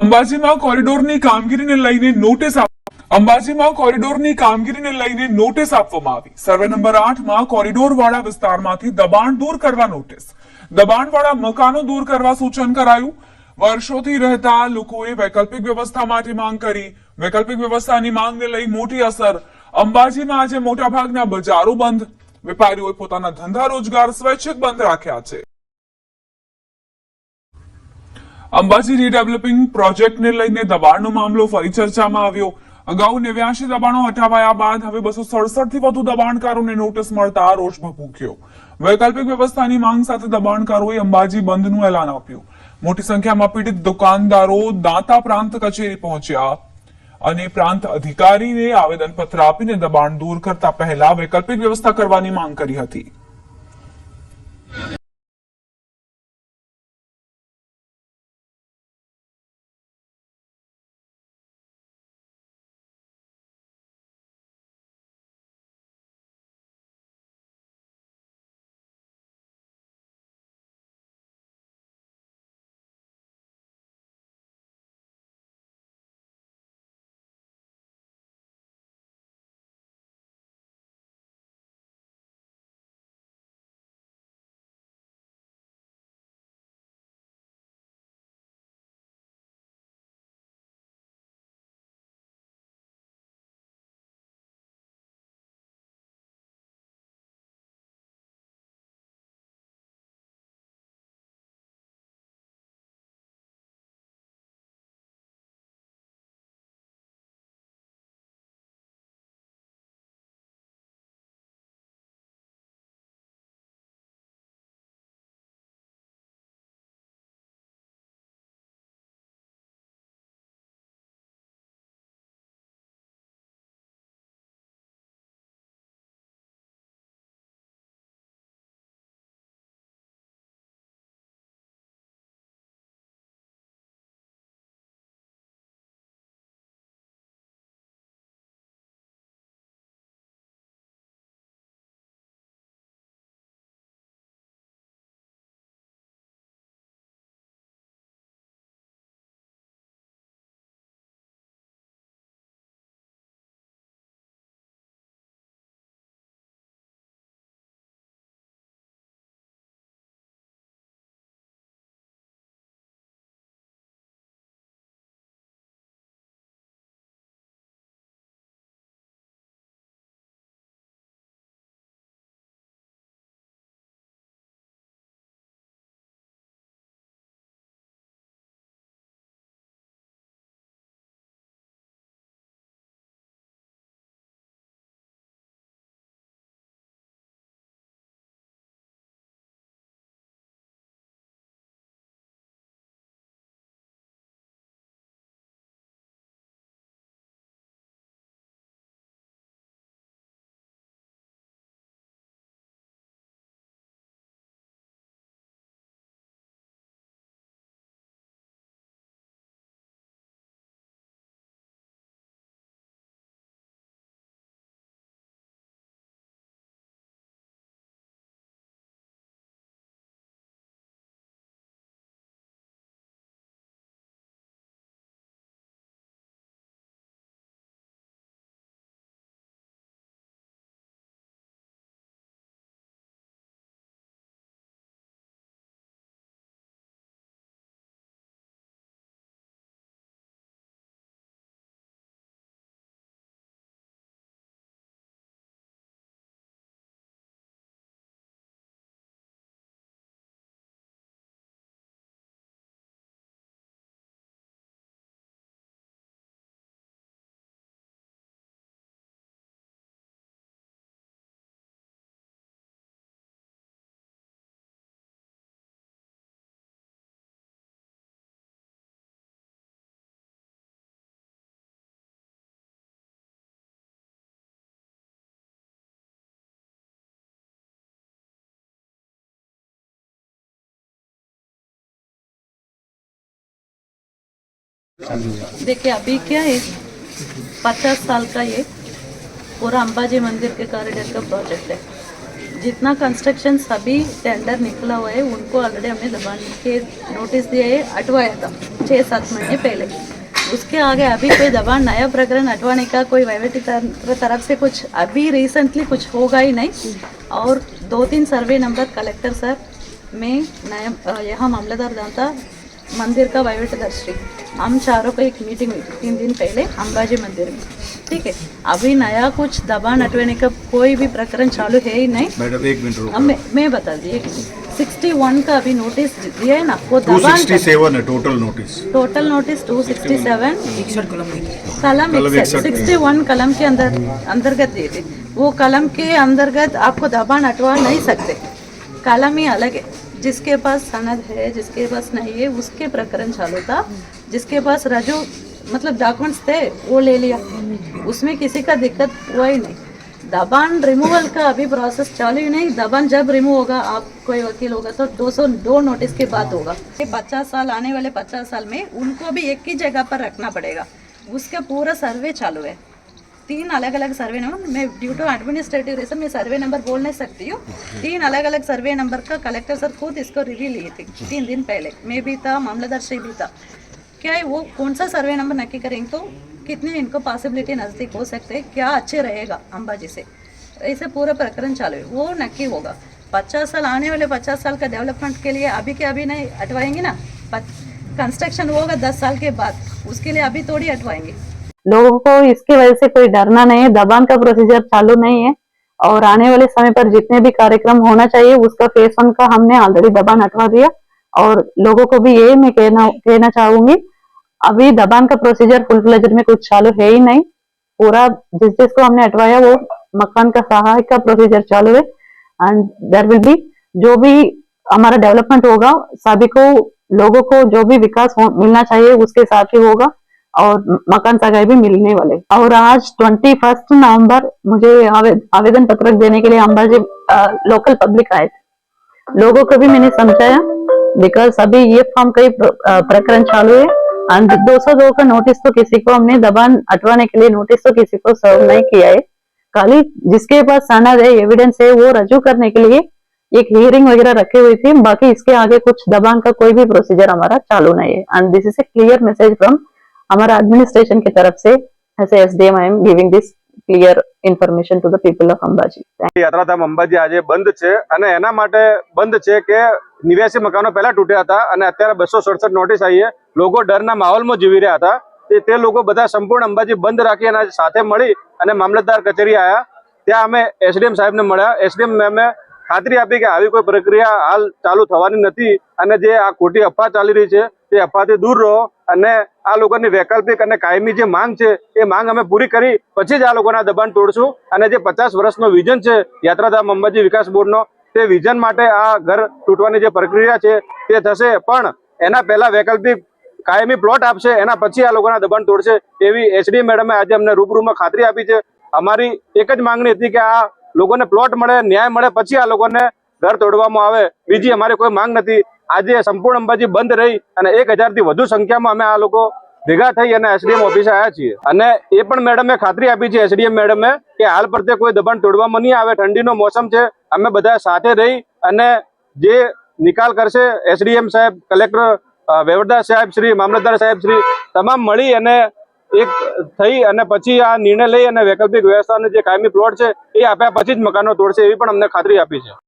અંબાજીમાં કોરિડોરની કામગીરીને લઈને નોટિસ અંબાજીમાં કોરિડોરની કામગીરીને લઈને નોટિસ આપવામાં આવી. સર્વે નંબર આઠમાં કોરિડોર વાળા વિસ્તારમાંથી દબાણ દૂર કરવા નોટિસ. દબાણવાળા મકાનો દૂર કરવા સૂચન કરાયું. વર્ષોથી રહેતા લોકોએ વૈકલ્પિક વ્યવસ્થા માટે માંગ કરી. વૈકલ્પિક વ્યવસ્થાની માંગને લઈ મોટી અસર. અંબાજીમાં આજે મોટાભાગના બજારો બંધ. વેપારીઓએ પોતાના ધંધા રોજગાર સ્વૈચ્છિક બંધ રાખ્યા છે. અંબાજી રીડેવલપિંગ પ્રોજેક્ટને લઈને દબાણનો મામલો ફરી ચર્ચામાં આવ્યો. અગાઉ નેવ્યાસી દબાણો હટાવાયા બાદ હવે બસો સડસઠથી વધુ દબાણકારોને નોટિસ મળતા રોષ ભભૂક્યો વૈકલ્પિક વ્યવસ્થાની માંગ સાથે દબાણકારોએ અંબાજી બંધનું એલાન આપ્યું. મોટી સંખ્યામાં પીડિત દુકાનદારો દાંતા પ્રાંત કચેરી પહોંચ્યા અને પ્રાંત અધિકારીને આવેદનપત્ર આપીને દબાણ દૂર કરતા પહેલા વૈકલ્પિક વ્યવસ્થા કરવાની માંગ કરી હતી. देखिए, अभी क्या है? पचास साल का ये पूरा अंबाजी मंदिर के कॉरिडोर का प्रोजेक्ट है। जितना कंस्ट्रक्शन सभी टेंडर निकला हुआ है, उनको ऑलरेडी हमने दबान के नोटिस दिए है, हटवाया था छः सात महीने पहले। उसके आगे अभी कोई दबान नया प्रकरण हटवाने का कोई वैवटी तरफ़ से कुछ अभी रिसेंटली कुछ होगा ही नहीं। और दो तीन सर्वे नंबर कलेक्टर सर में, नया, यहाँ मामलेदार दाता मंदिर का वैवटदर्शी हम चारों को एक मीटिंग हुई तीन दिन पहले अंबाजी मंदिर में। ठीक है? अभी नया कुछ दबा हटवाने का कोई भी प्रकरण चालू है ही नहीं। मैडम एक मिनट रुको। मैं मैं बता दी सिक्सटी वन का अभी नोटिस दिया है ना वो सेवन है total notice total notice two sixty seven कलम कलम सिक्सटी वन कलम के अंदर अंतर्गत दिए थे वो कलम के अंतर्गत आपको दबा हटवा नहीं सकते। कलम ही अलग है। जिसके पास सनद है, जिसके पास नहीं है, उसके प्रकरण चालू था। जिसके पास रजू मतलब डॉक्यूमेंट्स थे, वो ले लिया। उसमें किसी का दिक्कत हुआ ही नहीं। दबान रिमूवल का अभी प्रोसेस चालू ही नहीं। दबान जब रिमूव होगा, आप कोई वकील होगा तो 202 नोटिस के बाद होगा। ये पचास साल, आने वाले पचास साल में उनको भी एक ही जगह पर रखना पड़ेगा। उसका पूरा सर्वे चालू है। तीन अलग अलग सर्वे नंबर, मैं ड्यू टू एडमिनिस्ट्रेटिव रीजन मैं सर्वे नंबर बोल नहीं सकती हूँ। तीन अलग अलग सर्वे नंबर का कलेक्टर सर खुद इसको रिव्यू लिए थे, तीन दिन पहले। मैं भी था, मामलादार श्री भी था। क्या है वो कौन सा सर्वे नंबर नक्की करेंगे तो कितने इनको पॉसिबिलिटी नज़दीक हो सकते हैं, क्या अच्छे रहेगा अंबाजी से? ऐसे पूरा प्रकरण चालू है, वो नक्की होगा। पचास साल आने वाले पचास साल का डेवलपमेंट के लिए अभी के अभी नहीं, हटवाएँगे ना? कंस्ट्रक्शन होगा दस साल के बाद, उसके लिए अभी थोड़ी हटवाएँगे। लोगों को इसकी वजह से कोई डरना नहीं है, दबान का प्रोसीजर चालू नहीं है और आने वाले समय पर जितने भी कार्यक्रम होना चाहिए, उसका फेस वन का हमने ऑलरेडी दबान हटवा दिया और लोगों को भी ये मैं कहना कहना चाहूँगी, अभी दबान का प्रोसीजर फुल फ्लेजर में कुछ चालू है ही नहीं। पूरा जिस जिसको हमने हटवाया, वो मकान का सहायक का प्रोसीजर चालू है। एंड देर विल बी जो भी हमारा डेवलपमेंट होगा, सभी को, लोगों को जो भी विकास मिलना चाहिए, उसके साथ ही होगा। और मकान सगाई भी मिलने वाले। और आज ट्वेंटी फ़र्स्ट नवंबर मुझे आवेदन पत्रक देने के लिए अंबाजी लोकल पब्लिक आए थे। लोगों को भी मैंने समझाया बिकॉज़ अभी ये फॉर्म का प्रकरण चालू है। एंड 202 का नोटिस तो किसी को हमने दबान हटवाने के लिए नोटिस तो किसी को सर्व नहीं किया है। खाली जिसके पास सनद है एविडेंस है, वो रजू करने के लिए एक हियरिंग वगैरह रखी हुई थी। बाकी इसके आगे कुछ दबान का कोई भी प्रोसीजर हमारा चालू नहीं है। And this is a clear message from हमारा एडमिनिस्ट्रेशन की तरफ से as S D M I'm giving this clear information to the people of Ambaji યાત્રાધામ અંબાજી આજે બંધ છે અને એના માટે બંધ છે કે નિવાસી મકાનો પહેલા તૂટ્યા હતા અને અત્યારે બસો સડસઠ નોટિસ આવી છે લોકો ડરના માહોલમાં જીવી રહ્યા હતા તે તે લોકો બધા સંપૂર્ણ અંબાજી બંધ રાખી અને આજે સાથે મળી અને મામલતદાર કચેરી આવ્યા ત્યાં અમે એસડીએમ સાહેબને મળ્યા એસડીએમ મેમે ખાતરી આપી કે આવી કોઈ પ્રક્રિયા હાલ ચાલુ થવાની નથી અને જે આ ખોટી અફવા ચાલી રહી છે તે અફવાથી દૂર રહો અને આ લોકોની વૈકલ્પિક અને કાયમી જે માંગ છે, એ માંગ અમે પૂરી કરી, પછી જ આ લોકોના દબાણ તોડશું. અને જે પચાસ વર્ષનો વિઝન છે, યાત્રાધામ અંબાજી વિકાસ બોર્ડનો, તે વિઝન માટે આ ઘર તૂટવાની જે પ્રક્રિયા છે, તે થશે. પણ એના પહેલા વૈકલ્પિક કાયમી પ્લોટ આપશે, એના પછી આ લોકોના દબાણ તોડશે, એવી એસડી મેડમે આજે અમને રૂબરૂમાં ખાતરી આપી છે. અમારી એક જ માંગણી હતી કે આ લોકોને પ્લોટ મળે, ન્યાય મળે, પછી આ લોકોને ઘર તોડવામાં આવે. બીજી અમારે કોઈ માંગ નથી. આજે સંપૂર્ણ અંબાજી બંધ રહી અને એક હજારથી વધુ સંખ્યામાં અમે આ લોકો ભેગા થઈ અને એસડીએમ ઓફિસે આવ્યા છીએ. અને એ પણ મેડમે ખાતરી આપી છે એસડીએમ મેડમે કે હાલ પ્રત્યે કોઈ દબાણ તોડવામાં નહીં આવે. ઠંડીનો મોસમ છે. અમે બધા સાથે રહી અને જે નિકાલ કરશે એસડીએમ સાહેબ કલેક્ટર અ, સાહેબ શ્રી મામલતદાર સાહેબ શ્રી તમામ મળી અને એક થઈ અને પછી આ નિર્ણય લઈ અને વૈકલ્પિક વ્યવસ્થાનો જે કાયમી પ્લોટ છે એ આપ્યા પછી જ મકાનો તોડશે એવી પણ અમને ખાતરી આપી છે.